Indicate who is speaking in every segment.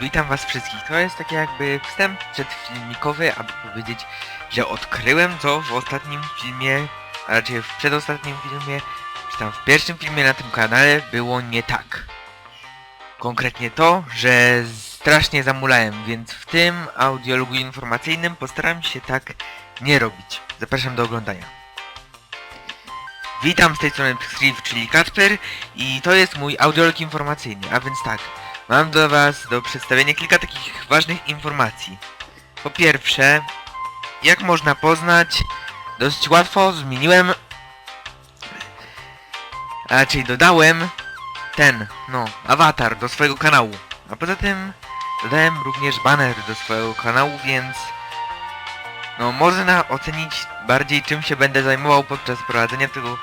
Speaker 1: witam was wszystkich. To jest taki jakby wstęp przedfilmikowy, aby powiedzieć, że odkryłem co w ostatnim filmie, a raczej w przedostatnim filmie, czy tam w pierwszym filmie na tym kanale było nie tak. Konkretnie to, że strasznie zamulałem, więc w tym audiologu informacyjnym postaram się tak nie robić. Zapraszam do oglądania. Witam z tej strony Steve, czyli Kacper i to jest mój audiolog informacyjny, a więc tak, mam do was do przedstawienia kilka takich ważnych informacji. Po pierwsze, jak można poznać, dość łatwo zmieniłem, a raczej dodałem ten, no, awatar do swojego kanału. A poza tym dodałem również banner do swojego kanału, więc no można ocenić bardziej czym się będę zajmował podczas prowadzenia tego,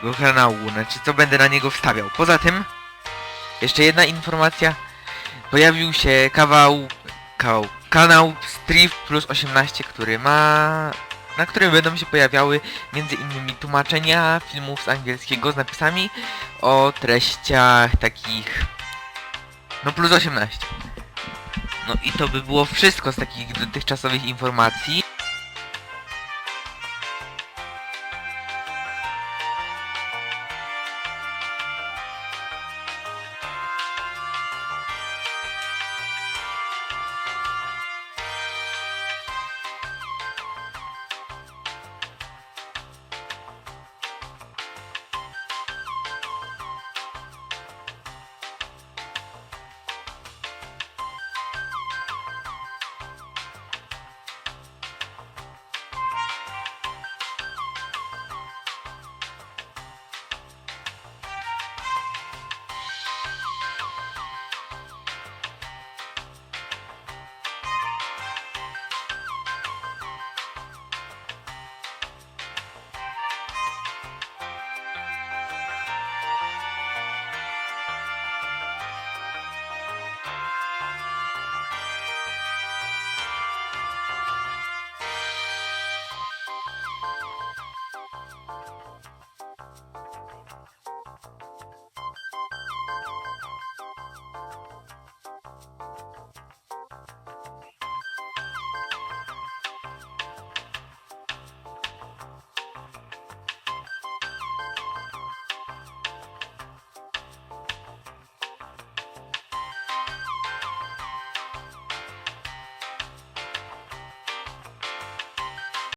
Speaker 1: tego kanału, znaczy co będę na niego wstawiał. Poza tym, jeszcze jedna informacja, pojawił się kawał, kawał kanał Striv plus 18, który ma, na którym będą się pojawiały między innymi tłumaczenia filmów z angielskiego z napisami o treściach takich, no plus 18. No i to by było wszystko z takich dotychczasowych informacji.